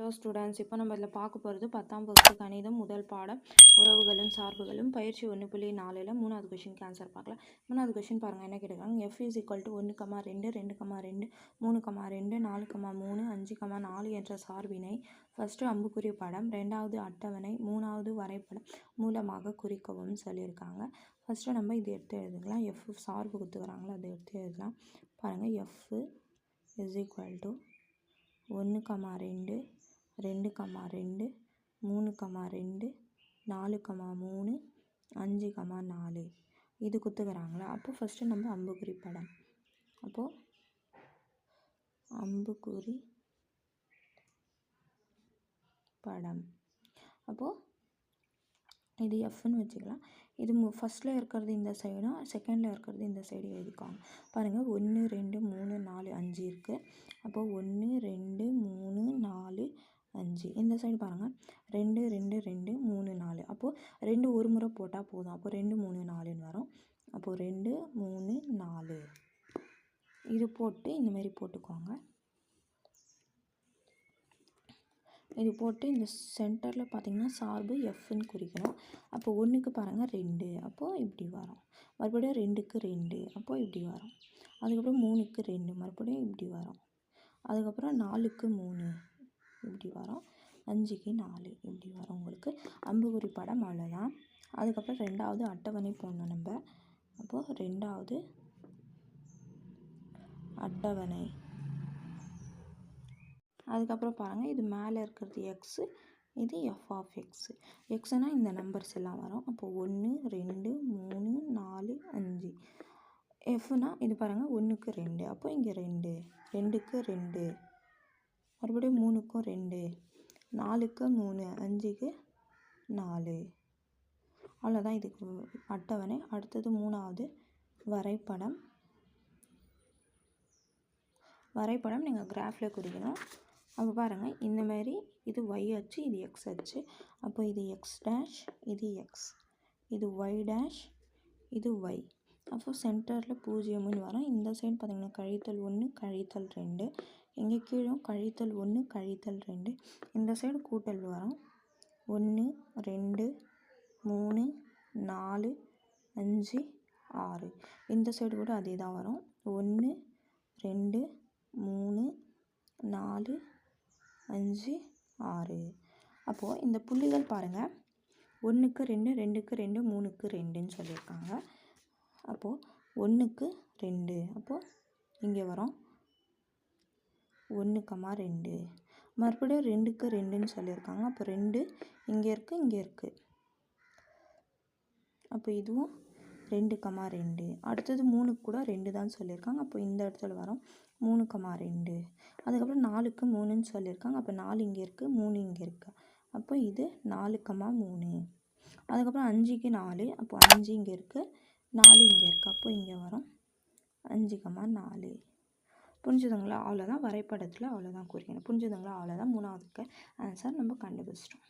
Hello students இப்போ நம்ம இதில் பார்க்க போகிறது பத்தாம் வகுப்பு கணிதம் முதல் பாடம் உறவுகளும் சார்புகளும் பயிற்சி ஒன்று புள்ளி நாலில் மூணாவது கொஷின் ஆன்சர் பார்க்கலாம். மூணாவது கொஷின் பாருங்கள் என்ன கேட்டிருக்காங்க? எஃப் இஸ் ஈக்குவல் டு ஒன்று கமா ரெண்டு ரெண்டு கமா ரெண்டு மூணு கமா ரெண்டு நாலு கமா மூணு அஞ்சு கமா நாலு என்ற சார்பினை ஃபஸ்ட்டு அம்புக்குறி படம் ரெண்டாவது அட்டவணை மூணாவது வரைபடம் மூலமாக குறிக்கவும் சொல்லியிருக்காங்க. ஃபஸ்ட்டு நம்ம இது எடுத்து எழுதுக்கலாம் எஃப் சார்பு கொடுத்துக்கிறாங்களோ? அதை எடுத்து எழுதலாம். பாருங்கள் எஃப் இஸ் ஈக்குவல் டு ஒன்று கமா ரெண்டு ரெண்டு கமா ரெண்டு மூணு கமா ரெண்டு நாலு கமா மூணு அஞ்சு கமா நாலு. இது குத்துக்கிறாங்களா அப்போ ஃபஸ்ட்டு நம்ம அம்புக்குறி படம். அப்போது அம்புக்குறி படம். அப்போது இது எஃப்னு வச்சுக்கலாம். இது மு ஃபஸ்ட்டில் இருக்கிறது இந்த சைடும் செகண்டில் இருக்கிறது இந்த சைடு எழுதிக்கோங்க. பாருங்கள் ஒன்று ரெண்டு மூணு நாலு அஞ்சு இருக்குது அப்போது ஒன்று ரெண்டு மூணு நாலு அஞ்சு. இந்த சைடு பாருங்கள் ரெண்டு ரெண்டு ரெண்டு மூணு நாலு. அப்போது ரெண்டு ஒரு முறை போட்டால் போதும். அப்போது ரெண்டு மூணு நாலுன்னு வரும். அப்போது ரெண்டு மூணு நாலு. இது போட்டு இந்தமாரி போட்டுக்கோங்க. இது போட்டு இந்த சென்டரில் பார்த்திங்கன்னா சார்பு எஃப்னு குறிக்கணும். அப்போ ஒன்றுக்கு பாருங்கள் ரெண்டு. அப்போது இப்படி வரும். மறுபடியும் ரெண்டுக்கு ரெண்டு. அப்போது இப்படி வரும். அதுக்கப்புறம் மூணுக்கு ரெண்டு. மறுபடியும் இப்படி வரும். அதுக்கப்புறம் நாலுக்கு மூணு. இப்படி வரும். அஞ்சுக்கு நாலு. இப்படி வரும் உங்களுக்கு. அம்புகுறி படம் அவ்வளோதான். அதுக்கப்புறம் ரெண்டாவது அட்டவணை போடணும் நம்ம. அப்போது ரெண்டாவது அட்டவணை. அதுக்கப்புறம் பாருங்கள் இது மேலே இருக்கிறது எக்ஸு இது எஃப் ஆஃப் எக்ஸு எக்ஸ்னால் இந்த நம்பர்ஸ் எல்லாம் வரும். அப்போது ஒன்று ரெண்டு மூணு நாலு அஞ்சு. எஃப்னால் இது பாருங்கள் ஒன்றுக்கு ரெண்டு. அப்போ இங்கே ரெண்டு. ரெண்டுக்கு ரெண்டு. மறுபடியும் மூணுக்கும் ரெண்டு நாலுக்கு மூணு அஞ்சுக்கு நாலு. அவ்வளோதான் இதுக்கு அட்டவணை. அடுத்தது மூணாவது வரைபடம். வரைபடம் நீங்கள் கிராஃபில் குறிக்கணும் அப்போ பாருங்கள் இந்த மாதிரி இது ஒய் அச்சு இது எக்ஸ் அச்சு. அப்போ இது எக்ஸ் டேஷ் இது எக்ஸ் இது ஒய் டேஷ் இது ஒய் அப்போ சென்டரில் பூஜ்ஜியம்னு வரும். இந்த சைடு பார்த்திங்கன்னா கழித்தல் ஒன்று கழித்தல் ரெண்டு. இங்கே கீழே கழித்தல் ஒன்று கழித்தல் ரெண்டு. இந்த சைடு கூட்டல் வரும். ஒன்று ரெண்டு மூணு நாலு அஞ்சு ஆறு. இந்த சைடு கூட அதே தான் வரும். ஒன்று ரெண்டு மூணு நாலு அஞ்சு ஆறு. அப்போது இந்த புள்ளிகள் பாருங்கள் ஒன்றுக்கு ரெண்டு ரெண்டுக்கு ரெண்டு மூணுக்கு ரெண்டுன்னு சொல்லியிருக்காங்க. அப்போது ஒன்றுக்கு ரெண்டு. அப்போது இங்கே வரும். ஒன்று ரெண்டு. மறுபடியும் ரெண்டுக்கு ரெண்டுன்னு சொல்லியிருக்காங்க. அப்போ ரெண்டு இங்கே இருக்குது இங்கே இருக்குது அப்போ இதுவும் ரெண்டு கம்மா ரெண்டு. அடுத்தது மூணுக்கு கூட ரெண்டு தான் சொல்லியிருக்காங்க. அப்போ இந்த இடத்துல வரும். மூணு கம்மா ரெண்டு. அதுக்கப்புறம் நாலுக்கு மூணுன்னு சொல்லியிருக்காங்க. அப்போ நாலு இங்கே இருக்குது மூணு இங்கே இருக்குது அப்போ இது நாலு கம்மா மூணு. அதுக்கப்புறம் அஞ்சுக்கு நாலு. அப்போ அஞ்சு இங்கே இருக்குது நாலு இங்கே இருக்குது அப்போ இங்கே வரும். அஞ்சு கம்மா நாலு. புரிஞ்சுதுங்களா? அவ்வளோதான் வரைபடத்தில் அவ்வளோதான் குறிக்கணும் புரிஞ்சுதுங்களா? அவ்வளோதான் மூணாவதுக்கு ஆன்சர் நம்ம கண்டுபிடிச்சிட்டோம்.